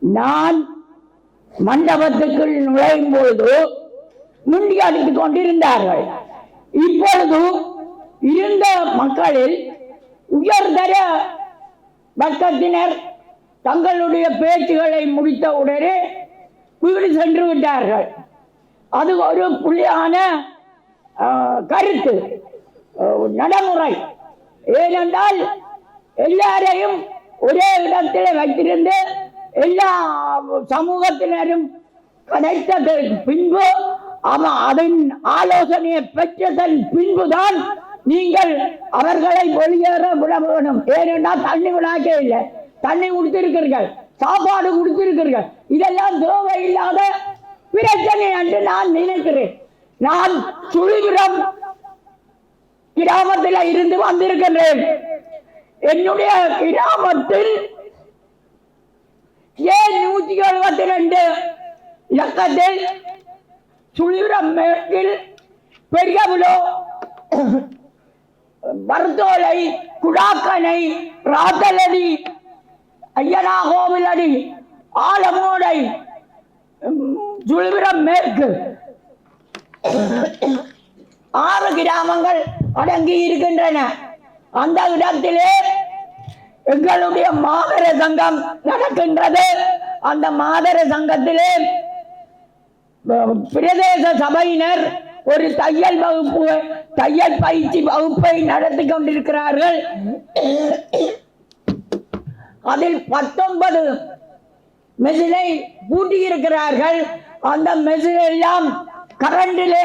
நான் மண்டபத்துக்குள் நுழையும் பொழுது முண்டி அடித்துக் கொண்டிருந்தார்கள். இப்பொழுது இருந்த மக்களில் உயர்தர பக்கத்தினர் தங்களுடைய பேச்சுகளை முடித்த உடனே வீடு சென்று விட்டார்கள். அது ஒரு புள்ளியான கருத்து நடைமுறை. ஏனென்றால் எல்லாரையும் ஒரே இடத்தில் வைத்திருந்து எல்லா சமூகத்தினரும் கிடைத்தது பின்பு அவன் அதன் ஆலோசனையை பெற்றதன் பின்புதான் நீங்கள் அவர்களை வெளியேற விட வேணும் ஏனென்றால் தண்ணி விடாக்கே இல்லை. தண்ணி கொடுத்திருக்கிறீர்கள். சாப்பாடு கொடுத்திருக்கிறீர்கள். இதெல்லாம் தேவையில்லாத பிரச்சனை என்று நான் நினைக்கிறேன். நான் சுழிபுரம் கிராமத்தில் இருந்து வந்திருக்கின்றேன் என்னுடைய கிராமத்தில் ஏன் நூத்தி எழுபத்தி ரெண்டு? இலக்கத்தில் சுழிபுரம் மேற்கில் பெரியவிலோ பர்தோலை குடாக்கனை ராத்தலடி ஐயனா கோவிலடி ஆலமோடை சுழிபுரம் மேற்கு. ஆறு கிராமங்கள் அடங்கி இருக்கின்றன அந்த இடத்திலே எங்களுடைய மாதர சங்கம் நடக்கின்றது. அந்த மாதர சங்கத்திலே பிரதேச சபையினர் ஒரு தையல் வகுப்பு தையல் பயிற்சி வகுப்பை நடத்தி கொண்டிருக்கிறார்கள். அதில் பத்தொன்பது மெஷினை பூட்டியிருக்கிறார்கள். அந்த மெஷின் எல்லாம் கரண்டிலே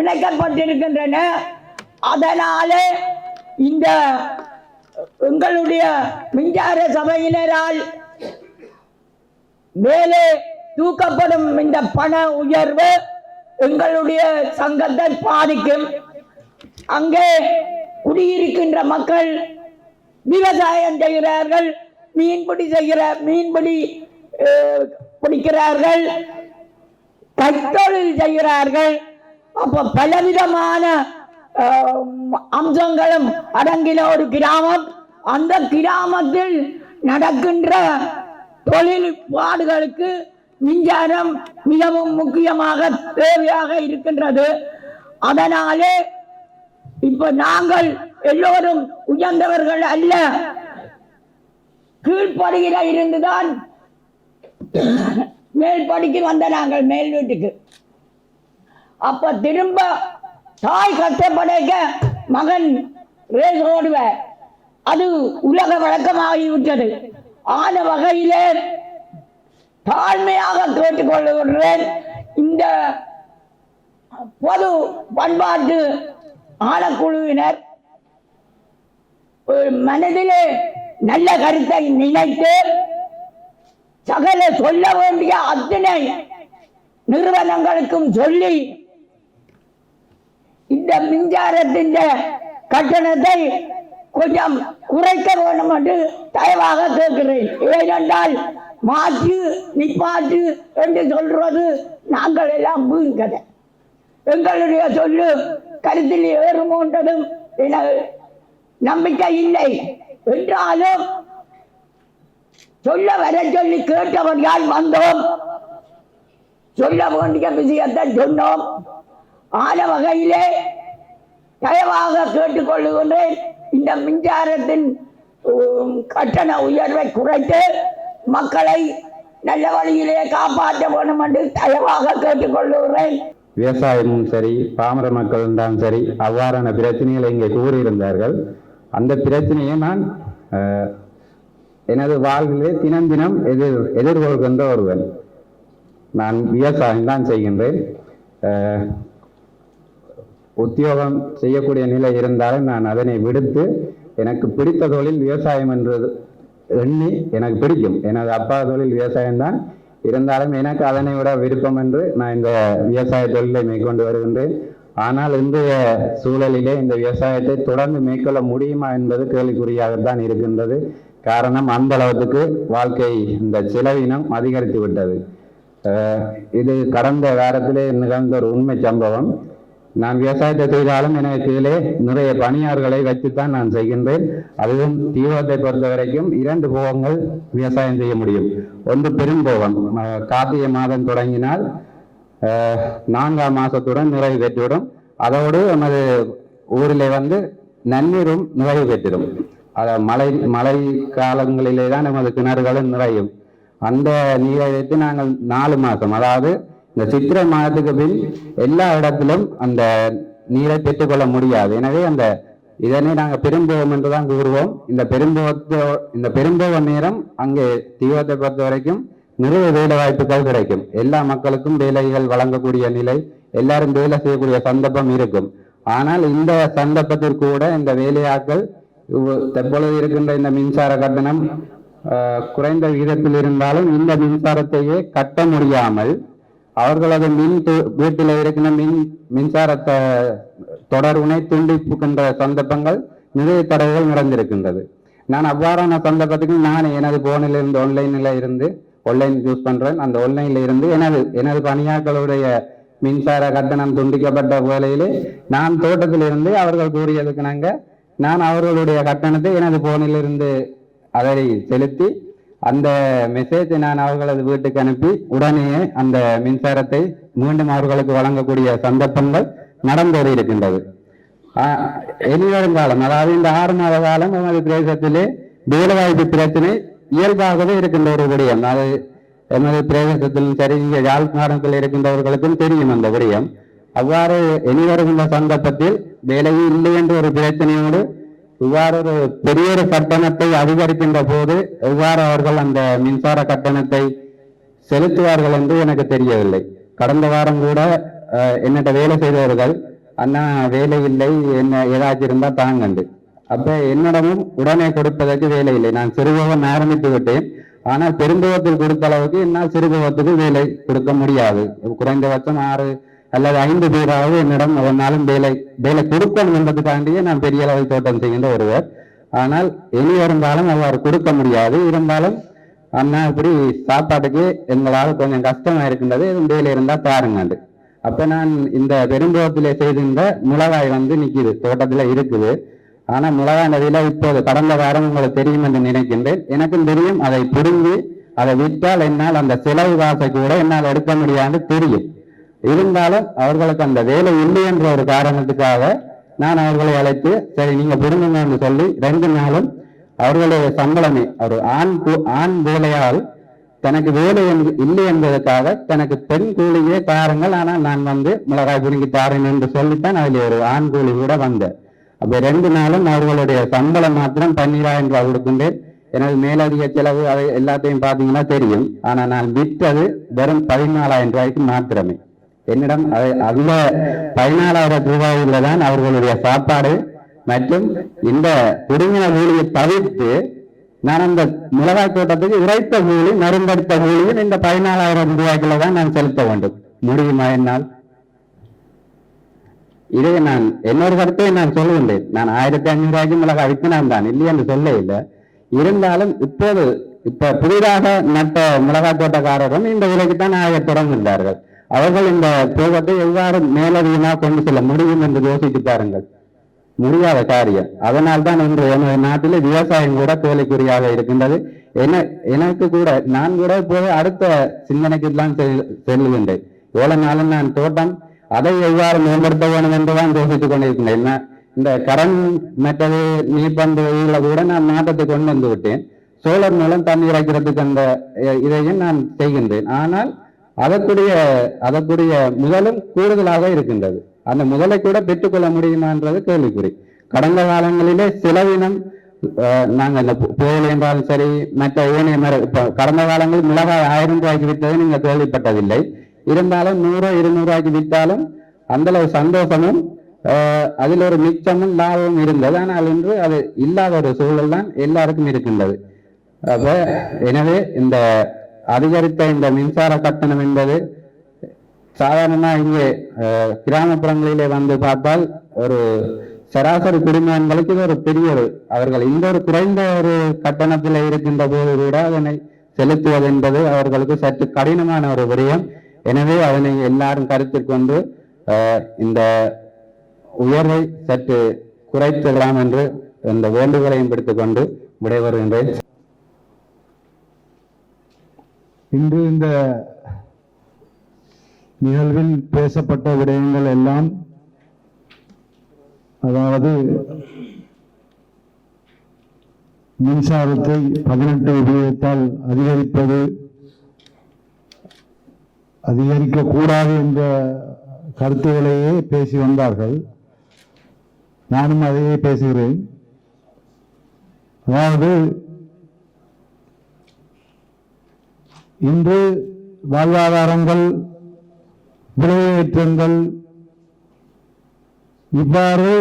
இணைக்கப்பட்டிருக்கின்றன. அதனாலே இந்த எங்களுடைய மின்சார சபையினரால் மேலே தூக்கப்படும் இந்த பண உயர்வு எங்களுடைய சங்கத்தை பாதிக்கும். அங்கே குடியிருக்கின்ற மக்கள் விவசாயம் செய்கிறார்கள் மீன்பிடி செய்கிற மீன்பிடி பிடிக்கிறார்கள் கைத்தொழில் செய்கிறார்கள். அப்ப பலவிதமான அம்சங்களும் அடங்கின ஒரு கிராமம். அந்த கிராமத்தில் நடக்கின்ற தொழில்பாடுகளுக்கு மின்சாரம் மிகவும் முக்கியமாக தேவையாக இருக்கின்றது. அதனாலே இப்ப நாங்கள் எல்லோரும் உயர்ந்தவர்கள் அல்ல. கீழ்ப்படியில இருந்துதான் மேல் படிக்கு வந்த நாங்கள் மேல் வீட்டுக்கு. அப்ப திரும்ப தாய் கஷ்டப்படைக்க மகன் ரேஸ் ஓடுவ அது உலக வழக்கமாகிவிட்டது. ஆன வகையிலே தாழ்மையாக கேட்டுக்கொள்ளுகின்றேன். இந்த பொது பண்பாட்டு ஆழக்குழுவினர் ஒரு மனதிலே நல்ல கருத்தை நினைத்து சகல சொல்ல வேண்டிய அத்தனை நிறுவனங்களுக்கும் சொல்லி இந்த மின்சாரத்தின் கட்டணத்தை கொஞ்சம் குறைக்க வேண்டும் என்று தயவாக கேட்கிறேன். ஏனென்றால் மாற்று நிப்பாற்று என்று சொல்றது நாங்கள் எல்லாம் கதை எங்களுடைய சொல்லு கருத்தில் ஏறுமோன்றதும் எனக்கு நம்பிக்கை இல்லை. என்றாலும் சொல்ல வர சொல்லி கேட்டவர்கள் வந்தோம். சொல்ல வேண்டிய விஷயத்தை சொன்னோம். ஆன வகையிலே தயவாக கேட்டுக்கொள்ளுகின்றேன். இந்த மின்சாரத்தின் உம், கட்டண உயர்வை குறைத்து மக்களை நல்ல வழியிலே காப்பாற்ற வேண்டும் என்று தயவாக கேட்டுக்கொள்ளுகிறேன். விவசாயமும் சரி பாமர மக்களும் தான் சரி அவ்வாறான பிரச்சனைகளை இங்கே கூறியிருந்தார்கள். அந்த பிரச்சனையை நான் அஹ், எனது வாழ்விலே தினம் தினம் எதிர் எதிர்கொள்கின்ற ஒருவன். நான் விவசாயம் தான் செய்கின்றேன். அஹ், உத்தியோகம் செய்யக்கூடிய நிலை இருந்தாலும் நான் அதனை விடுத்து எனக்கு பிடித்த தொழில் விவசாயம் என்றது எண்ணி எனக்கு பிடிக்கும். எனது அப்பா தொழில் விவசாயம்தான் இருந்தாலும் எனக்கு அதனை விட விருப்பம் என்று நான் இந்த விவசாய தொழிலை மேற்கொண்டு வருகின்றேன். ஆனால் இன்றைய சூழலிலே இந்த விவசாயத்தை தொடர்ந்து மேற்கொள்ள முடியுமா என்பது கேள்விக்குறியாகத்தான் இருக்கின்றது. காரணம் அந்த அளவுக்கு வாழ்க்கை இந்த செலவினம் அதிகரித்து விட்டது. இது கடந்த வாரத்திலே நிகழ்ந்த ஒரு உண்மை சம்பவம். நான் விவசாயத்தை செய்தாலும் எனக்கு கீழே நிறைய பணியாளர்களை வைத்துத்தான் நான் செய்கின்றேன். அதுவும் தீவிரத்தை பொறுத்த வரைக்கும் இரண்டு போகங்கள் விவசாயம் செய்ய முடியும். ஒன்று பெரும்போகம். கார்த்திகை மாதம் தொடங்கினால் நான்காம் மாதத்துடன் நிறைவு பெற்றுவிடும். அதோடு நமது ஊரிலே வந்து நன்னீரும் நிறைவு பெற்றிடும். அதை மழை மழை காலங்களிலே தான் நமது கிணறுகளும் நிறையும். அந்த நீரை வைத்து நாங்கள் நாலு மாதம் அதாவது இந்த சித்திரை மாதத்துக்கு பின் எல்லா இடத்திலும் அந்த நீரை பெற்றுக்கொள்ள முடியாது. எனவே அந்த இதனை நாங்கள் பெரும்போகம் என்றுதான் கூறுவோம். இந்த பெரும்போகத்தோ இந்த பெரும்போக நேரம் அங்கே தீவிரத்தை பொறுத்த வரைக்கும் நிறைய வேலை வாய்ப்புகள் கிடைக்கும். எல்லா மக்களுக்கும் வேலைகள் வழங்கக்கூடிய நிலை எல்லாரும் வேலை செய்யக்கூடிய சந்தர்ப்பம் இருக்கும். ஆனால் இந்த சந்தர்ப்பத்திற்கு கூட இந்த வேலையாக்கள் தற்பொழுது இருக்கின்ற இந்த மின்சார கட்டணம் குறைந்த விகிதத்தில் இருந்தாலும் இந்த மின்சாரத்தையே கட்ட முடியாமல் அவர்களது மின் வீட்டில் இருக்கிற மின் மின்சாரத்தை தொடர்புனை துண்டிப்புகின்ற சந்தர்ப்பங்கள் நிறைய தடவைகள் நடந்திருக்கின்றது. நான் அவ்வாறான சந்தர்ப்பத்துக்கு நான் எனது போனில் இருந்து ஆன்லைனில் இருந்து ஆன்லைன் யூஸ் பண்ணுறேன் அந்த ஆன்லைனில் இருந்து எனது எனது பணியாக்களுடைய மின்சார கட்டணம் துண்டிக்கப்பட்ட வேலையிலே நான் தோட்டத்திலிருந்து அவர்கள் கூறியதுக்கு நாங்கள் நான் அவர்களுடைய கட்டணத்தை எனது போனிலிருந்து அதை செலுத்தி அந்த மெசேஜை நான் அவர்களது வீட்டுக்கு அனுப்பி உடனே அந்த மின்சாரத்தை மீண்டும் அவர்களுக்கு வழங்கக்கூடிய சந்தர்ப்பங்கள் நடந்தேறி இருக்கின்றது. ஆஹ் இனி வரும் காலம் அதாவது இந்த ஆறு மாத காலம் நமது பிரதேசத்திலே வேலைவாய்ப்பு பிரச்சனை இயல்பாகவே இருக்கின்ற ஒரு விடயம். அது எமது பிரதேசத்திலும் சரி இங்கே யாழ்ப்பாணத்தில் இருக்கின்றவர்களுக்கும் தெரியும் அந்த விடயம். அவ்வாறு இனி வருகின்ற சந்தர்ப்பத்தில் வேலையும் இல்லை என்ற ஒரு பிரச்சனையோடு இவ்வாறு ஒரு பெரிய ஒரு கட்டணத்தை அதிகரிக்கின்ற போது எவ்வாறு அவர்கள் அந்த மின்சார கட்டணத்தை செலுத்துவார்கள் என்று எனக்கு தெரியவில்லை. கடந்த வாரம் கூட என்னிட்ட வேலை செய்தவர்கள் அண்ணா வேலை இல்லை என்ன ஏதாச்சும் இருந்தா தாங்கண்டு. அப்ப என்னிடமும் உடனே கொடுப்பதற்கு வேலை இல்லை. நான் சிறுபவன் ஆரம்பித்து விட்டேன். ஆனால் பெரும்பவத்தில் கொடுத்த அளவுக்கு என்னால் சிறுபவத்துக்கு வேலை கொடுக்க முடியாது. குறைந்தபட்சம் ஆறு அல்லது ஐந்து பேராவது என்னிடம் ஒரு நாளும் வேலை வேலை கொடுக்கணும் என்பதுக்காண்டியே நான் பெரிய அளவில் தோட்டம் செய்கின்ற ஒருவர். ஆனால் இனி வருந்தாலும் அவ்வாறு கொடுக்க முடியாது. இருந்தாலும் அண்ணா இப்படி சாப்பாட்டுக்கு எங்களால் கொஞ்சம் கஷ்டமா இருக்கின்றது. எதுவும் வேலை இருந்தா தாருங்கண்டு அப்ப நான் இந்த பெரும்புறத்திலே செய்திருந்த மிளகாய் வந்து நிக்குது. தோட்டத்துல இருக்குது. ஆனா மிளகாய் நதியில இப்போது கடந்த வாரம் உங்களுக்கு தெரியும் என்று நினைக்கின்றேன். எனக்கும் தெரியும். அதை புரிஞ்சு அதை விற்றால் என்னால் அந்த செலவு காசை கூட என்னால் எடுக்க முடியாது தெரியும். இருந்தாலும் அவர்களுக்கு அந்த வேலை இல்லை என்ற ஒரு காரணத்துக்காக நான் அவர்களை அழைத்து சரி நீங்க புரிஞ்சுங்க என்று சொல்லி ரெண்டு நாளும் அவர்களுடைய சம்பளமே ஒரு ஆண் கூ- ஆண் வேலையால் தனக்கு வேலை என்று- இல்லை என்பதற்காக தனக்கு பெண் கூலியே தாருங்கள் ஆனால் நான் வந்து மிளகாய் புடுங்கி தாரேன் என்று சொல்லித்தான் அதில் ஒரு ஆண் கூலி கூட வந்தேன். அப்ப ரெண்டு நாளும் அவர்களுடைய சம்பளம் மாத்திரம் பன்னிராயிரம் ரூபாய் கொடுக்கின்றேன். எனது மேலதிக செலவு அதை எல்லாத்தையும் பார்த்தீங்கன்னா தெரியும். ஆனால் நான் விற்றது வெறும் பதினாலாயிரம் ரூபாய்க்கு மாத்திரமே. என்னிடம் அந்த பதினாலாயிரம் ரூபாயில தான் அவர்களுடைய சாப்பாடு மற்றும் இந்த குடுங்கின கூலியை தவிர்த்து நான் அந்த மிளகாய் தோட்டத்துக்கு உரைத்த கூலி மருந்தெடுத்த கூலியும் இந்த பதினாலாயிரம் ரூபாய்க்குள்ள தான் நான் செலுத்த வேண்டும். முடியுமா என்னால்? இதை நான் என்னொரு கருத்தை நான் சொல்லவில்லை நான் ஆயிரத்தி ஐநூறு ரூபாய்க்கு மிளகாய் விற்கினான் தான் இல்லை என்று சொல்ல இல்லை. இருந்தாலும் இப்போது இப்ப புதிதாக நட்ட மிளகாய் தோட்டக்காரரும் இந்த விலைக்கு தான் ஆக தொடங்குகிறார்கள் அவர்கள் இந்த போகத்தை எவ்வாறு மேலதிகமாக கொண்டு செல்ல முடியும் என்று யோசித்து பாருங்கள். முடியாத காரியம். அதனால் தான் இன்று எனது நாட்டில் விவசாயம் கூட கேள்விக்குறியாக இருக்கின்றது. என எனக்கு கூட நான் கூட இப்போது அடுத்த சிந்தனைக்கு தான் செல்- செல்லுகின்றேன். எவ்வளவு நாளும் நான் தோட்டம் அதை எவ்வாறு மேம்படுத்த வேண்டும் என்றுதான் யோசித்துக் கொண்டிருக்கின்றேன். இந்த கரண் மற்றது நீர்பந்து இதுல கூட நான் மாற்றத்தை கொண்டு வந்து விட்டேன். சோழர் மூலம் தண்ணீர் வைக்கிறதுக்கு அந்த இதையும் நான் செய்கின்றேன். ஆனால் அதற்குரிய அதற்குரிய முதலும் கூடுதலாக இருக்கின்றது. அந்த முதலை கூட பெற்றுக்கொள்ள முடியுமான்றது கேள்விக்குறி. கடந்த காலங்களிலே செலவினம் அஹ், நாங்க இந்த புயல் என்றாலும் சரி மற்ற ஏனைய மர இப்போ கடந்த காலங்களில் மிளகாய் ஆயிரம் ரூபாய்க்கு விற்றதை நீங்க கேள்விப்பட்டதில்லை. இருந்தாலும் நூறோ இருநூறு ரூபாய்க்கு விற்றாலும் அந்த அளவு சந்தோஷமும் அதில் ஒரு மிச்சமும் லாபமும் இருந்தது. ஆனால் இன்று அது இல்லாத ஒரு சூழல் தான் எல்லாருக்கும் இருக்கின்றது. அப்ப எனவே இந்த அதிகரித்த இந்த மின்சார கட்டணம் என்பது சாதாரணமாக இங்கே அஹ், கிராமப்புறங்களிலே வந்து பார்த்தால் ஒரு சராசரி குடிமகன்களுக்கு இது ஒரு பெரிய ஒரு அவர்கள் இந்த ஒரு குறைந்த ஒரு கட்டணத்தில் இருக்கின்ற போது கூட அதனை செலுத்துவது என்பது அவர்களுக்கு சற்று கடினமான ஒரு விடயம். எனவே அதனை எல்லாரும் கருத்தில் கொண்டு அஹ், இந்த உயர்வை சற்று குறைத்துகிறான் என்று இந்த வேண்டுகோளையும் பிடித்துக் கொண்டு விடைபெறுகின்றேன். இன்று இந்த நிகழ்வில் பேசப்பட்ட விடயங்கள் எல்லாம் அதாவது மின்சாரத்தை பதினெட்டு உபயோகத்தால் அதிகரிப்பது அதிகரிக்கக்கூடாது என்ற கருத்துக்களையே பேசி வந்தார்கள். நானும் அதையே பேசுகிறேன். அதாவது இன்று வாழ்வாதாரங்கள் விலையேற்றங்கள் இவ்வாறு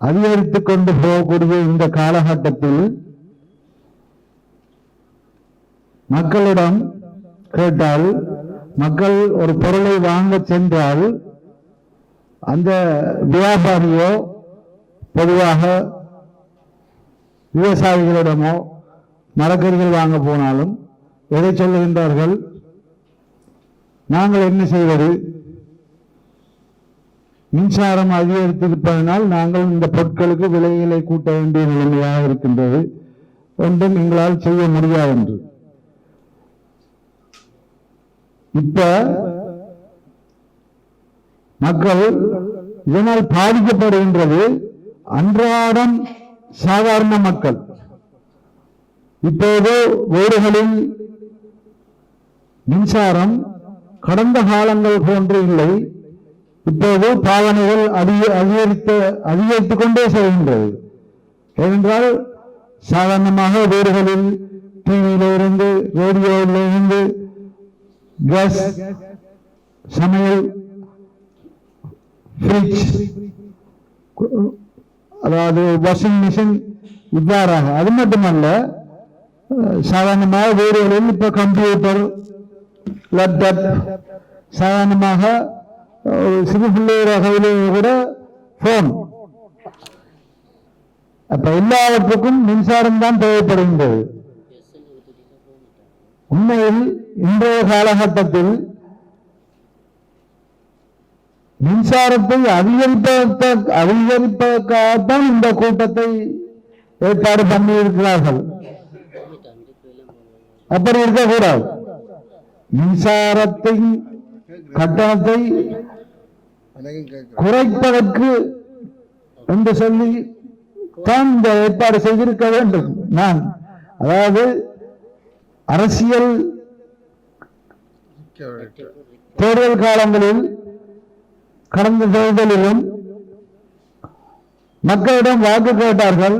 அதிகரித்துக் கொண்டு போகக்கூடிய இந்த காலகட்டத்தில் மக்களிடம் கேட்டால் மக்கள் ஒரு பொருளை வாங்க சென்றால் அந்த வியாபாரியோ பொதுவாக விவசாயிகளிடமோ மரக்கறிகள் வாங்க போனாலும் எதை சொல்லுகின்றார்கள்? நாங்கள் என்ன செய்வது? மின்சாரம் அதிகரித்திருப்பதனால் நாங்கள் இந்த பொருட்களுக்கு விலைகளை கூட்ட வேண்டிய நிலைமையாக இருக்கின்றது. ஒன்றும் எங்களால் செய்ய முடியாது என்று இப்ப மக்கள் இதனால் பாதிக்கப்படுகின்றது அன்றாடம் சாதாரண மக்கள். இப்போது வீடுகளில் மின்சாரம் கடந்த காலங்கள் போன்று இல்லை. இப்போது பாவனைகள் அதிக அதிகரித்த அதிகரித்துக் கொண்டே செல்கின்றது. ஏனென்றால் சாதாரணமாக வீடுகளில் டிவியிலிருந்து ரேடியோவிலிருந்து கேஸ் சமையல் ஃப்ரிட்ஜ் அதாவது வாஷிங் மிஷின் இவ்வாறாக. அது மட்டுமல்ல சாதாரணமாக வீடுகளில் இப்போ கம்ப்யூட்டர் லேப்டாப் சாதாரணமாக ஒரு சிறு பிள்ளையோட கூட ஃபோன் அப்ப எல்லாவற்றுக்கும் மின்சாரம் தான் தேவைப்படுகின்றது. உண்மையில் இன்றைய காலகட்டத்தில் மின்சாரத்தை அதிகரிப்பதற்கு அதிகரிப்பதற்காகத்தான் இந்த கூட்டத்தை ஏற்பாடு பண்ணியிருக்கிறார்கள். அப்படி இருக்கக்கூடாது. மின்சாரத்தை கட்டணத்தை குறைப்பதற்கு என்று சொல்லி தான் இந்த ஏற்பாடு செய்திருக்க வேண்டும். நான் அதாவது அரசியல் தேர்தல் காலங்களில் கடந்த தேர்தலிலும் மக்களிடம் வாக்கு கேட்டார்கள்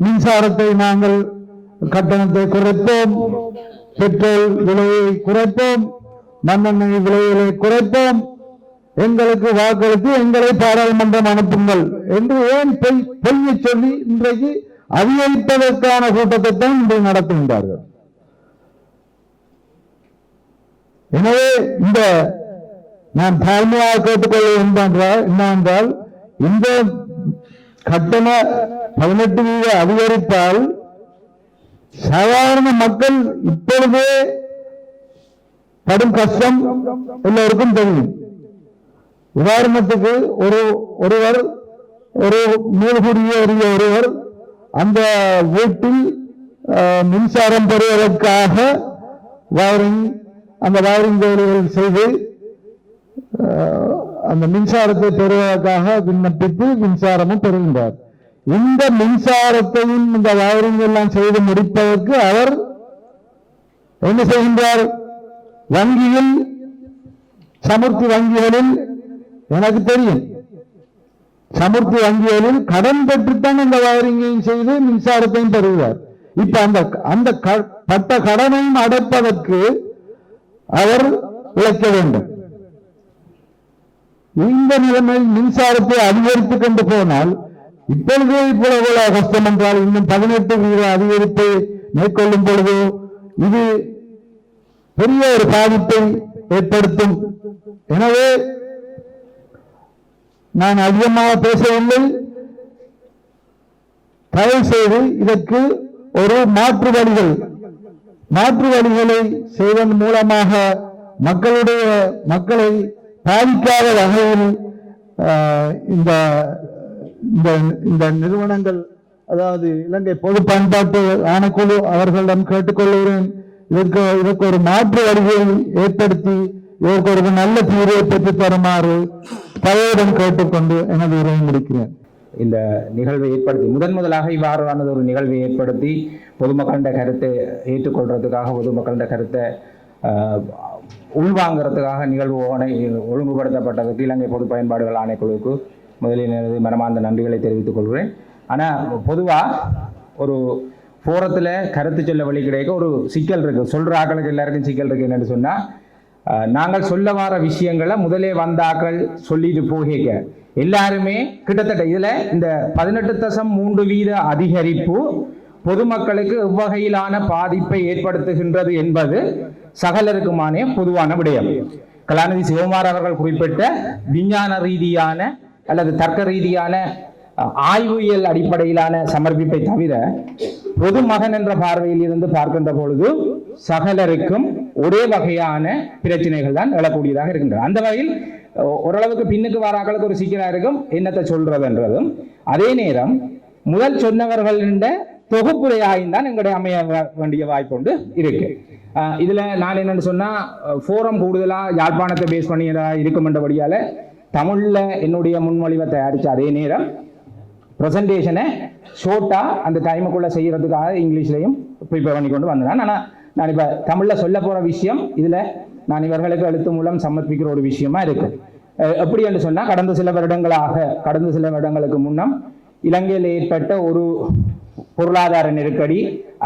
மின்சாரத்தை நாங்கள் கட்டணத்தை குறைப்போம். பெட்ரோல் விலையை குறைப்போம். மண்ணெண்ணெய் விலைகளை குறைப்போம். எங்களுக்கு வாக்களித்து எங்களை பாராளுமன்றம் அனுப்புங்கள் என்று ஏன் பொய் பொய்யை சொல்லி இன்றைக்கு அதிகரிப்பதற்கான கூட்டத்தை தான் இன்று நடத்துகின்றார்கள். எனவே இந்த நான் தாழ்மையாக கேட்டுக்கொள்ள என்றால் என்னவென்றால் இந்த கட்டண பதினெட்டு வீத அதிகரித்தால் சாதாரண மக்கள் இப்பொழுதே படும் கஷ்டம் எல்லோருக்கும் தெரியும். உதாரணத்துக்கு ஒரு ஒருவர் ஒரு மூழ்குடியேறிய ஒருவர் அந்த வீட்டில் மின்சாரம் பெறுவதற்காக வயரிங் அந்த வயரிங் வேலைகள் செய்து அந்த மின்சாரத்தை பெறுவதற்காக விண்ணப்பித்து மின்சாரமும் பெறுகின்றார். இந்த மின்சாரத்தையும் இந்த வயரிங் எல்லாம் செய்து முடிப்பதற்கு அவர் என்ன செய்கின்றார்? வங்கியில் சமுர்த்தி வங்கிகளில் எனக்கு தெரியும். சமுர்த்தி வங்கிகளில் கடன் பெற்றுத்தான் இந்த வயரிங்கையும் செய்து மின்சாரத்தையும் பெறுகிறார். இப்ப அந்த அந்த க- பட்ட கடனையும் அடைப்பதற்கு அவர் உழைக்க வேண்டும். இந்த நிலைமை மின்சாரத்தை அதிகரித்துக் கொண்டு போனால் இப்பொழுது இவ்வளவு கஷ்டம் என்றால் இன்னும் பதினெட்டு வீத அதிகரிப்பை மேற்கொள்ளும் பொழுது இது பெரிய ஒரு பாதிப்பை ஏற்படுத்தும். எனவே நான் அதிகமாக பேசவில்லை. தயவு செய்து இதற்கு ஒரு மாற்று வழிகள். மாற்று வழிகளை செய்வதன் மூலமாக மக்களுடைய மக்களை பாதிக்காத வகையில் ஆஹ், இந்த இந்த இந்த நிறுவனங்கள் அதாவது இலங்கை பொது பயன்பாட்டு ஆணைக்குழு அவர்களிடம் கேட்டுக்கொள்கிறேன். இதற்கு இதற்கு ஒரு மாற்று வழியை ஏற்படுத்தி இதற்கு ஒரு நல்ல தீர்வை பெற்று தருமாறு பலரிடம் கேட்டுக்கொண்டு எனது உரையை முடிக்கிறேன் இந்த நிகழ்வை ஏற்படுத்தி முதன் முதலாக இவ்வாறானது ஒரு நிகழ்வை ஏற்படுத்தி பொதுமக்களிட கருத்தை ஏற்றுக்கொள்றதுக்காக பொதுமக்களிட கருத்தை உள்வாங்கிறதுக்காக நிகழ்வு ஓனை ஒழுங்குபடுத்தப்பட்டதுக்கு இலங்கை பொது பயன்பாடுகள் ஆணைக்குழுவுக்கு. முதலில் எனது மனமார்ந்த நன்றிகளை தெரிவித்துக் கொள்கிறேன். ஆனால் பொதுவாக ஒரு ஃபோரத்தில் கருத்து சொல்ல வழி கிடைக்க ஒரு சிக்கல் இருக்குது சொல்கிற ஆக்களுக்கு எல்லாருக்கும் சிக்கல் இருக்குது என்னென்னு சொன்னால் நாங்கள் சொல்ல வர விஷயங்களை முதலே வந்த ஆக்கள் சொல்லிட்டு போகிக்க. எல்லாருமே கிட்டத்தட்ட இதில் இந்த பதினெட்டு தசம் மூன்று வீத அதிகரிப்பு பொதுமக்களுக்கு எவ்வகையிலான பாதிப்பை ஏற்படுத்துகின்றது என்பது சகலருக்குமானே பொதுவான விடயம். கலாநிதி சிவகுமார் அவர்கள் குறிப்பிட்ட விஞ்ஞான ரீதியான அல்லது தர்க்க ரீதியான ஆய்வியல் அடிப்படையிலான சமர்ப்பிப்பை தவிர பொது மகன் என்ற பார்வையில் இருந்து பார்க்கின்ற பொழுது சகலருக்கும் ஒரே வகையான பிரச்சனைகள் தான் எழக்கூடியதாக இருக்கின்றன. அந்த வகையில் ஓரளவுக்கு பின்னுக்கு வராக்களுக்கு ஒரு சிக்கலா இருக்கும் என்னத்தை சொல்றதுன்றதும். அதே நேரம் முதல் சொன்னவர்களின் தொகுப்புரையாயும் தான் எங்களுடைய அமைய வேண்டிய வாய்ப்பு உண்டு இருக்கு இதுல நான் என்னன்னு சொன்னா ஃபோரம் கூடுதலா யாழ்ப்பாணத்தை பேஸ் பண்ணி இருக்குமென்றபடியால தமிழில் என்னுடைய முன்மொழிவை தயாரித்த அதே நேரம் ப்ரெசன்டேஷனை ஷோர்ட்டாக அந்த டைமுக்குள்ளே செய்கிறதுக்காக இங்கிலீஷ்லையும் ப்ரிப்பேர் பண்ணி கொண்டு வந்தேன். ஆனால் நான் இப்போ தமிழில் சொல்ல போகிற விஷயம் இதில் நான் இவர்களுக்கு எழுத்து மூலம் சமர்ப்பிக்கிற ஒரு விஷயமா இருக்கு. எப்படி என்று சொன்னால் கடந்த சில வருடங்களாக கடந்த சில வருடங்களுக்கு முன்னம் இலங்கையில் ஏற்பட்ட ஒரு பொருளாதார நெருக்கடி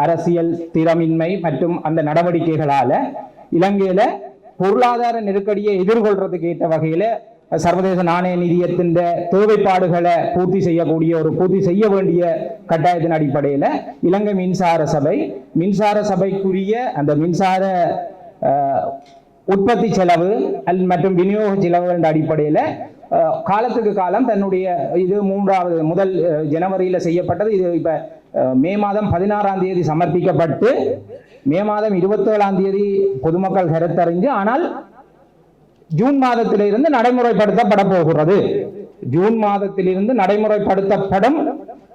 அரசியல் திறமின்மை மற்றும் அந்த நடவடிக்கைகளால இலங்கையில பொருளாதார நெருக்கடியை எதிர்கொள்றதுக்கு ஏற்ற வகையில சர்வதேச நாணய நிதியத்தின் தேவைப்பாடுகளை பூர்த்தி செய்யக்கூடிய ஒரு பூர்த்தி செய்ய வேண்டிய கட்டாயத்தின் அடிப்படையில் இலங்கை மின்சார சபை மின்சார சபைக்குரிய அந்த மின்சார உற்பத்தி செலவு அல் மற்றும் விநியோக செலவு என்ற அடிப்படையில் காலத்துக்கு காலம் தன்னுடைய இது மூன்றாவது முதல் ஜனவரியில் செய்யப்பட்டது. இது இப்ப மே மாதம் பதினாறாம் தேதி சமர்ப்பிக்கப்பட்டு மே மாதம் இருபத்தேழாம் தேதி பொதுமக்கள் கருத்தறிஞ்சு ஆனால் ஜூன் மாதத்திலிருந்து நடைமுறைப்படுத்தப்பட போகிறது. ஜூன் மாதத்திலிருந்து நடைமுறைப்படுத்தப்படும்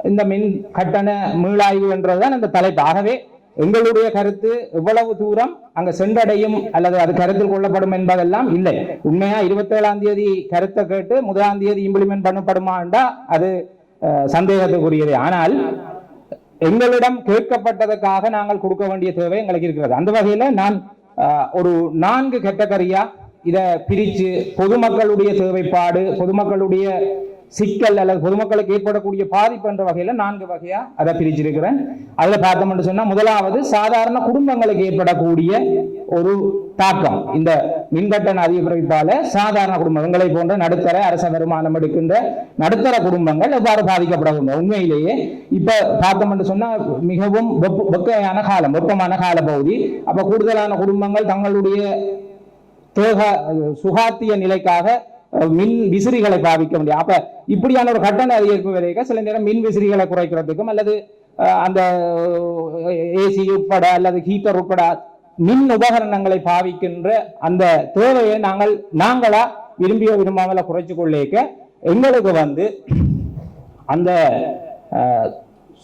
இந்த மின் கட்டண மீளாய்வு என்றதுதான் இந்த தலைப்பு. ஆகவே எங்களுடைய கருத்து எவ்வளவு தூரம் அங்க சென்றடையும் அல்லது அது கருத்தில் கொள்ளப்படும் என்பதெல்லாம் இல்லை. உண்மையா இருபத்தேழாம் தேதி கருத்தை கேட்டு முதலாம் தேதி இம்ப்ளிமெண்ட் பண்ணப்படுமாண்டா அது அஹ், சந்தேகத்துக்குரியது. ஆனால் எங்களிடம் கேட்கப்பட்டதற்காக நாங்கள் கொடுக்க வேண்டிய தேவை எங்களுக்கு இருக்கிறது. அந்த வகையில நான் ஒரு நான்கு கேட்டகரியா இதை பிரிச்சு பொதுமக்களுடைய தேவைப்பாடு பொதுமக்களுடைய சிக்கல் அல்லது பொதுமக்களுக்கு ஏற்படக்கூடிய பாதிப்பு என்ற வகையில் நான்கு வகையா அதை பிரிச்சிருக்கிறேன். அதில் பார்த்தோம்னு சொன்னால் முதலாவது சாதாரண குடும்பங்களுக்கு ஏற்படக்கூடிய ஒரு தாக்கம். இந்த மின்கட்டண அதிகரிப்பால சாதாரண குடும்பங்களை போன்ற நடுத்தர அரச வருமானம் எடுக்கின்ற நடுத்தர குடும்பங்கள் எவ்வாறு பாதிக்கப்படக்கூடிய உண்மையிலேயே இப்ப பார்த்தோம்னு சொன்னால் மிகவும் வெப்ப வெக்கையான காலம் வெப்பமான கால பகுதி அப்ப கூடுதலான குடும்பங்கள் தங்களுடைய தேக சுகாத்திய நிலைக்காக மின் விசிறிகளை பாவிக்க முடியும். அப்ப இப்படியான ஒரு கட்டண அதிகரிப்பு விலைக்க சில நேரம் மின் விசிறிகளை குறைக்கிறதுக்கும் அல்லது அந்த ஏசி உட்பட அல்லது ஹீட்டர் உட்பட மின் உபகரணங்களை பாவிக்கின்ற அந்த தேவையை நாங்கள் நாங்களா விரும்பிய விரும்பாமல குறைச்சு கொள்ளேக்க எங்களுக்கு வந்து அந்த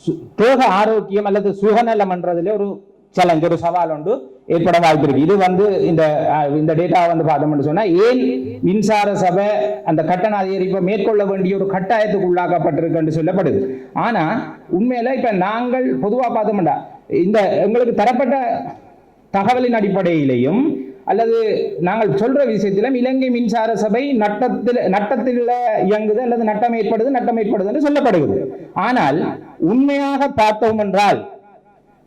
சு- தேக ஆரோக்கியம் அல்லது சுகநலம் என்றதுல ஒரு சேலஞ்ச் ஒரு சவால் உண்டு ஏற்பட வாய்ப்பு இருக்கு இது வந்து இந்த இந்த டேட்டா வந்து பார்த்தோம்னு சொன்னா ஏன் மின்சார சபை அந்த கட்டண அதிகரிப்பை மேற்கொள்ள வேண்டிய ஒரு கட்டாயத்துக்கு உள்ளாக்கப்பட்டிருக்குன்னு சொல்லப்படுது ஆனா உண்மையில இப்ப நாங்கள் பொதுவா பார்த்தோம்டா இந்த எங்களுக்கு தரப்பட்ட தகவலின் அடிப்படையிலையும் அல்லது நாங்கள் சொல்ற விஷயத்திலும் இலங்கை மின்சார சபை நட்டத்தில் நட்டத்தில் இயங்குது அல்லது நட்டம் ஏற்படுது நட்டம் ஏற்படுது என்று சொல்லப்படுகிறது ஆனால் உண்மையாக பார்த்தோம் என்றால்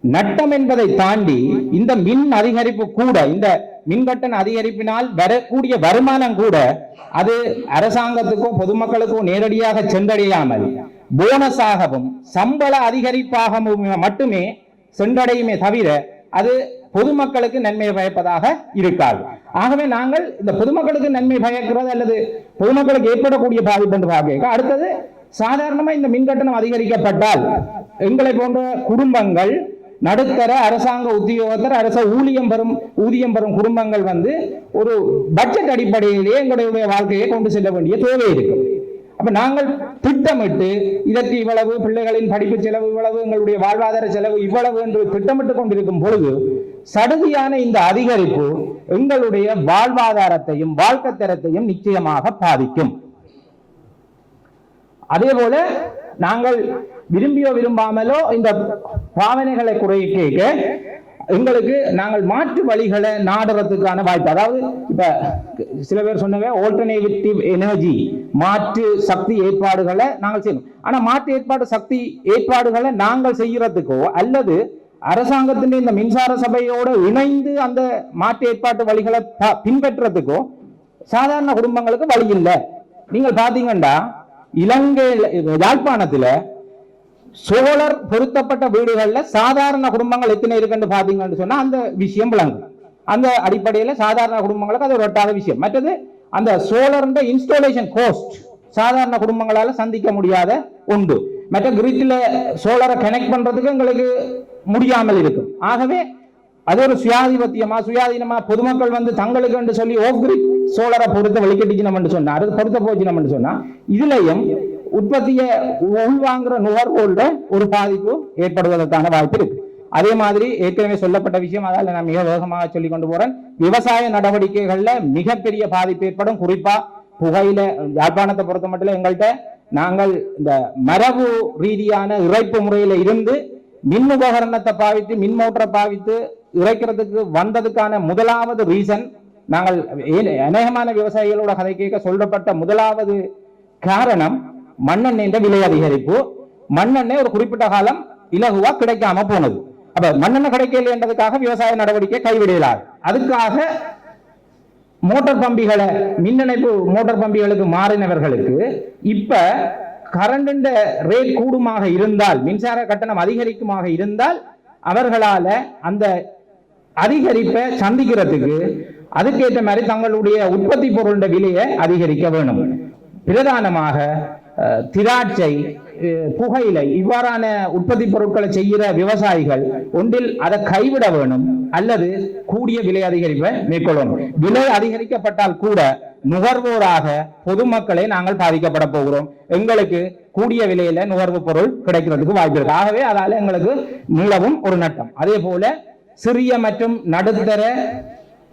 நட்டம் என்பதை தாண்டி இந்த மின் அதிகரிப்பு கூட இந்த மின்கட்டண அதிகரிப்பினால் வரக்கூடிய வருமானம் கூட அது அரசாங்கத்துக்கோ பொதுமக்களுக்கோ நேரடியாக சென்றடையாமல் போனஸாகவும் சம்பள அதிகரிப்பாகவும் மட்டுமே சென்றடையுமே தவிர அது பொதுமக்களுக்கு நன்மை பயப்பதாக இருக்காது. ஆகவே நாங்கள் இந்த பொதுமக்களுக்கு நன்மை பயக்கிறது அல்லது பொதுமக்களுக்கு ஏற்படக்கூடிய பாதிப்பு என்று பார்க்க அடுத்தது சாதாரணமா இந்த மின் கட்டணம் அதிகரிக்கப்பட்டால் எங்களை போன்ற குடும்பங்கள் நடுத்தர அரசாங்க உத்தியோகத்தர் அரச ஊழியம் பெறும் ஊதியம் பெறும் குடும்பங்கள் வந்து ஒரு பட்ஜெட் அடிப்படையிலேயே எங்களுடைய வாழ்க்கையை கொண்டு செல்ல வேண்டிய தேவை இருக்கும் அப்ப நாங்கள் திட்டமிட்டு இதற்கு இவ்வளவு பிள்ளைகளின் படிப்பு செலவு இவ்வளவு எங்களுடைய வாழ்வாதார செலவு இவ்வளவு என்று திட்டமிட்டு கொண்டிருக்கும் பொழுது சடுதியான இந்த அதிகரிப்பு எங்களுடைய வாழ்வாதாரத்தையும் வாழ்க்கை தரத்தையும் நிச்சயமாக பாதிக்கும். அதே போல நாங்கள் விரும்பியோ விரும்பாமலோ இந்த பாவனைகளை குறைக்க எங்களுக்கு நாங்கள் மாற்று வழிகளை நாடுறதுக்கான வாய்ப்பு. அதாவது இப்ப சில பேர் சொன்னவங்க ஆல்டர்னேட்டிவ் எனர்ஜி மாற்று சக்தி ஏற்பாடுகளை நாங்கள் செய்யணும். ஆனா மாற்று ஏற்பாடு சக்தி ஏற்பாடுகளை நாங்கள் செய்யறதுக்கோ அல்லது அரசாங்கத்தின் இந்த மின்சார சபையோடு இணைந்து அந்த மாற்று ஏற்பாட்டு வழிகளை பின்பற்றுறதுக்கோ சாதாரண குடும்பங்களுக்கு வழி இல்லை. நீங்கள் பாத்தீங்கன்னா இலங்கை யாழ்ப்பாணத்துல சோழர் பொருத்தப்பட்ட வீடுகளில் சாதாரண குடும்பங்கள் எத்தனை இருக்குன்னு பார்த்தீங்கன்னு சொன்னால் அந்த விஷயம் விளங்கும். அந்த அடிப்படையில் சாதாரண குடும்பங்களுக்கு அது ஒரு ஒட்டாத விஷயம். மற்றது அந்த சோலார் இன்ஸ்டாலேஷன் கோஸ்ட் சாதாரண குடும்பங்களால் சந்திக்க முடியாத உண்டு. மற்ற கிரிட்ல சோழரை கனெக்ட் பண்ணுறதுக்கு எங்களுக்கு முடியாமல் இருக்கும். ஆகவே அது ஒரு சுயாதிபத்தியமா சுயாதீனமா பொதுமக்கள் வந்து தங்களுக்கு என்று சொல்லி ஓஃப் கிரிட் சோலரை பொறுத்த வெளிக்கட்டிக்கணும் சொன்னா அது பொறுத்த என்று சொன்னா இதுலயும் உற்பத்தியை உள்வாங்குற நுகர்வோர்ல ஒரு பாதிப்பு ஏற்படுவதற்கான வாய்ப்பு இருக்கு. அதே மாதிரி ஏற்கனவே சொல்லப்பட்ட விஷயம் அதால நான் மிக வேகமாக சொல்லி கொண்டு போறேன். விவசாய நடவடிக்கைகள்ல மிகப்பெரிய பாதிப்பு ஏற்படும். குறிப்பா புகையில யாழ்ப்பாணத்தை பொறுத்த மட்டும் எங்கள்கிட்ட நாங்கள் இந்த மரபு ரீதியான இறைப்பு முறையில இருந்து மின் உபகரணத்தை பாவித்து மின் மோட்டரை பாவித்து இறைக்கிறதுக்கு வந்ததுக்கான முதலாவது ரீசன் நாங்கள் அநேகமான விவசாயிகளோட கதை கேட்க சொல்லப்பட்ட முதலாவது காரணம் மண்ணெண்ணெய் விலை அதிகரிப்பு. மண்ணெண்ணெய் ஒரு குறிப்பிட்ட காலம் இலகுவா கிடைக்காம போனது. அப்ப மண்ணெண்ணெய் கிடைக்கலைன்றதுக்காக விவசாய நடவடிக்கை கைவிடலாது அதுக்காக மோட்டார் பம்பிகளை மின் இணைப்பு மோட்டார் பம்பிகளுக்கு மாறினவர்களுக்கு இப்ப கரண்ட் ரேட் கூடுமாக இருந்தால் மின்சார கட்டணம் அதிகரிக்குமாக இருந்தால் அவர்களால அந்த அதிகரிப்பை சந்திக்கிறதுக்கு அதுக்கேற்ற மாதிரி தங்களுடைய உற்பத்தி பொருளுடைய விலையை அதிகரிக்க வேணும். பிரதானமாக திராட்சை புகையிலை இவ்வாறான உற்பத்தி பொருட்களை செய்கிற விவசாயிகள் ஒன்றில் அதை கைவிட வேணும் அல்லது கூடிய விலை அதிகரிப்பை மேற்கொள்ளணும். விலை அதிகரிக்கப்பட்டால் கூட நுகர்வோராக பொதுமக்களை நாங்கள் பாதிக்கப்பட போகிறோம். எங்களுக்கு கூடிய விலையில நுகர்வு பொருள் கிடைக்கிறதுக்கு வாய்ப்பு இருக்கு. ஆகவே அதால எங்களுக்கு நிலவும் ஒரு நட்டம். அதே போல சிறிய மற்றும் நடுத்தர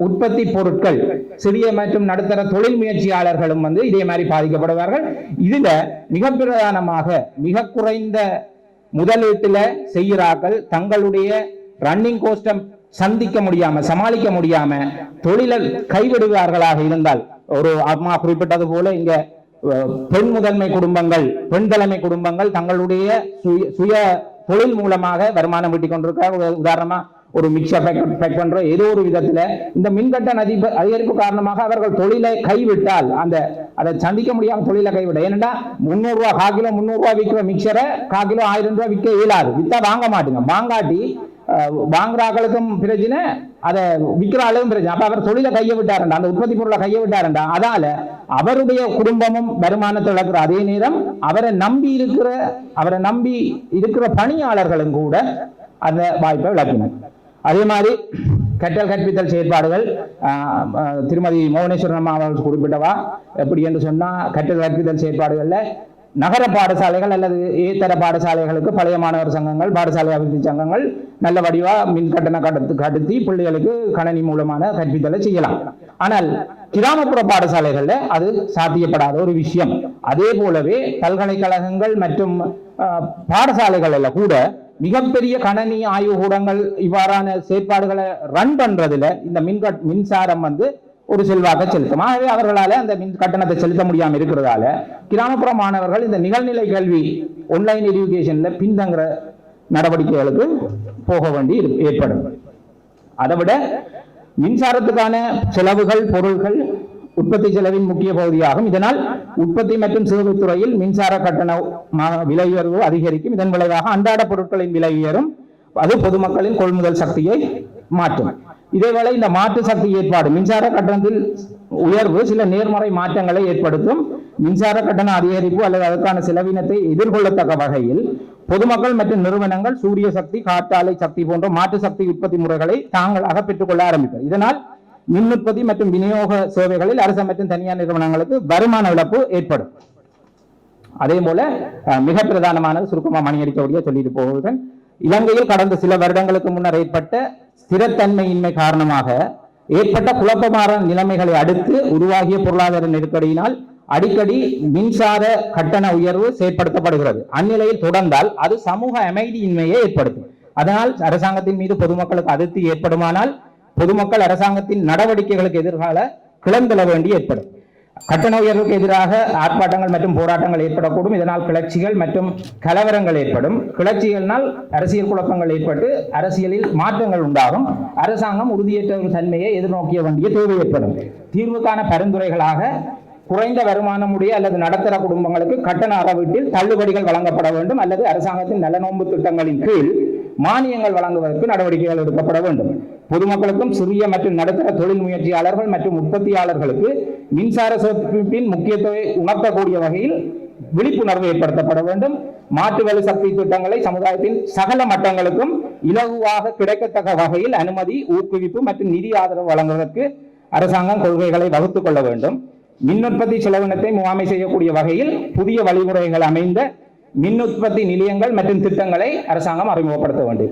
உற்பத்தி பொருட்கள் சிறிய மற்றும் நடுத்தர தொழில் முயற்சியாளர்களும் வந்து இதே மாதிரி பாதிக்கப்படுவார்கள். இதுல மிக பிரதானமாக மிக குறைந்த முதலீட்டுல செய்கிறார்கள். தங்களுடைய ரன்னிங் கோஸ்டம் சந்திக்க முடியாம சமாளிக்க முடியாம தொழிலை கைவிடுவார்களாக இருந்தால் ஒரு அம்மா குறிப்பிட்டது போல இங்க பெண் முதன்மை குடும்பங்கள் பெண் தலைமை குடும்பங்கள் தங்களுடைய சுய சுய தொழில் மூலமாக வருமானம் வீட்டிக் கொண்டிருக்காங்க உதாரணமா ஒரு மிக்சர் பேக் பண்றோம் ஏதோ ஒரு விதத்துல இந்த மின்கட்டண அதிப அதிகரிப்பு காரணமாக அவர்கள் தொழிலை கைவிட்டால் அந்த அதை சந்திக்க முடியாம தொழிலை கைவிட ஏன்னா முந்நூறு ரூபா கா கிலோ முந்நூறு ரூபா விற்கிற மிக்சரை கா கிலோ ஆயிரம் ரூபாய் விற்க இயலாது. வித்தா வாங்க மாட்டேங்க. வாங்காட்டி வாங்குறாக்களுக்கும் பிரச்சனை அதை விற்கிற அளவும் பிரச்சனை. அப்ப அவர் தொழிலை கையை விட்டாருண்டா அந்த உற்பத்தி பொருளை கையை விட்டாருண்டா. அதால அவருடைய குடும்பமும் வருமானத்தை இழக்கிற அதே நேரம் அவரை நம்பி இருக்கிற அவரை நம்பி இருக்கிற பணியாளர்களும் கூட அந்த வாய்ப்பை விளக்கினர். அதே மாதிரி கற்றல் கற்பித்தல் செயற்பாடுகள் திருமதி மோகனேஸ்வரன் அம்மா அவர்கள் குறிப்பிட்டவா? எப்படி என்று சொன்னால் கற்றல் கற்பித்தல் செயற்பாடுகளில் நகர பாடசாலைகள் அல்லது ஏத்தர பாடசாலைகளுக்கு பழைய மாணவர் சங்கங்கள் பாடசாலை அபிவிருத்தி சங்கங்கள் நல்ல வடிவாக மின் கட்டண கடத்து கடத்தி பிள்ளைகளுக்கு கணனி மூலமான கற்பித்தலை செய்யலாம். ஆனால் கிராமப்புற பாடசாலைகளில் அது சாத்தியப்படாத ஒரு விஷயம். அதே போலவே பல்கலைக்கழகங்கள் மற்றும் பாடசாலைகள் எல்லாம் கூட மிகப்பெரிய கணனி ஆய்வுகூடங்கள் இவ்வாறான செயற்பாடுகளை ரன் பண்றதுல இந்த மின் கட்- மின்சாரம் வந்து ஒரு செல்வாக்க செலுத்தும். ஆகவே அவர்களால அந்த மின் கட்டணத்தை செலுத்த முடியாமல் இருக்கிறதால கிராமப்புற மாணவர்கள் இந்த நிகழ்நிலை கல்வி ஆன்லைன் எஜுகேஷன்ல பின்தங்குற நடவடிக்கைகளுக்கு போக வேண்டி ஏற்படும். அதை விட மின்சாரத்துக்கான செலவுகள் பொருள்கள் உற்பத்தி செலவின் முக்கிய பகுதியாகும். இதனால் உற்பத்தி மற்றும் சேவைத்துறையில் மின்சார கட்டண விலை உயர்வு அதிகரிக்கும். இதன் விளைவாக அன்றாட பொருட்களின் விலை உயரும். அது பொதுமக்களின் கொள்முதல் சக்தியை மாற்றும். இதேவேளை இந்த மாற்று சக்தி ஏற்பாடு மின்சார கட்டணத்தில் உயர்வு சில நேர்மறை மாற்றங்களை ஏற்படுத்தும். மின்சார கட்டண அதிகரிப்பு அல்லது அதற்கான செலவினத்தை எதிர்கொள்ளத்தக்க வகையில் பொதுமக்கள் மற்றும் நிறுவனங்கள் சூரிய சக்தி காற்றாலை சக்தி போன்ற மாற்று சக்தி உற்பத்தி முறைகளை தாங்களாக பெற்றுக்கொள்ள ஆரம்பிப்பர் இதனால் மின் உற்பத்தி மற்றும் விநியோக சேவைகளில் அரசு மற்றும் தனியார் நிறுவனங்களுக்கு வருமான இழப்பு ஏற்படும். அதே போல மிக பிரதானமானது சுருக்கமாக மணியடிக்கக்கூடிய சொல்லிட்டு போகிறேன் இலங்கையில் கடந்த சில வருடங்களுக்கு முன்னர் ஏற்பட்ட ஸ்திரத்தன்மையின்மை காரணமாக ஏற்பட்ட குழப்பமான நிலைமைகளை அடுத்து உருவாகிய பொருளாதார நெருக்கடியினால் அடிக்கடி மின்சார கட்டண உயர்வு செயற்படுத்தப்படுகிறது. அந்நிலையில் தொடர்ந்தால் அது சமூக அமைதியின்மையை ஏற்படுத்தும். அதனால் அரசாங்கத்தின் மீது பொதுமக்களுக்கு அதிருப்தி ஏற்படுமானால் பொதுமக்கள் அரசாங்கத்தின் நடவடிக்கைகளுக்கு எதிர்கால கிளந்தள வேண்டி ஏற்படும். கட்டண உயர்வுக்கு எதிராக ஆர்ப்பாட்டங்கள் மற்றும் போராட்டங்கள் ஏற்படக்கூடும். இதனால் கிளர்ச்சிகள் மற்றும் கலவரங்கள் ஏற்படும். கிளர்ச்சிகளினால் அரசியல் குழப்பங்கள் ஏற்பட்டு அரசியலில் மாற்றங்கள் உண்டாகும். அரசாங்கம் உறுதியேற்ற ஒரு தன்மையை எதிர்நோக்கிய வேண்டிய தேவை ஏற்படும். தீர்வுக்கான பரிந்துரைகளாக குறைந்த வருமானமுடைய அல்லது நடுத்தர குடும்பங்களுக்கு கட்டண அறவீட்டில் தள்ளுபடிகள் வழங்கப்பட வேண்டும் அல்லது அரசாங்கத்தின் நலனோம்பு திட்டங்களின் கீழ் மானியங்கள் வழங்குவதற்கு நடவடிக்கைகள் எடுக்கப்பட வேண்டும். பொதுமக்களுக்கும் சிறிய மற்றும் நடுத்தர தொழில் முயற்சியாளர்கள் மற்றும் உற்பத்தியாளர்களுக்கு மின்சார சேமிப்பின் முக்கியத்துவை உணர்த்தக்கூடிய வகையில் விழிப்புணர்வு ஏற்படுத்தப்பட வேண்டும். மாற்று வலு சக்தி திட்டங்களை சமுதாயத்தின் சகல மட்டங்களுக்கும் இலகுவாக கிடைக்கத்தக்க வகையில் அனுமதி ஊக்குவிப்பு மற்றும் நிதி ஆதரவு வழங்குவதற்கு அரசாங்கம் கொள்கைகளை வகுத்துக் கொள்ள வேண்டும். மின் உற்பத்தி செலவினத்தை முகாமை செய்யக்கூடிய வகையில் புதிய வழிமுறைகள் அமைந்த மின் உற்பத்தி நிலையங்கள் மற்றும் திட்டங்களை அரசாங்கம் அறிமுகப்படுத்த வேண்டும்.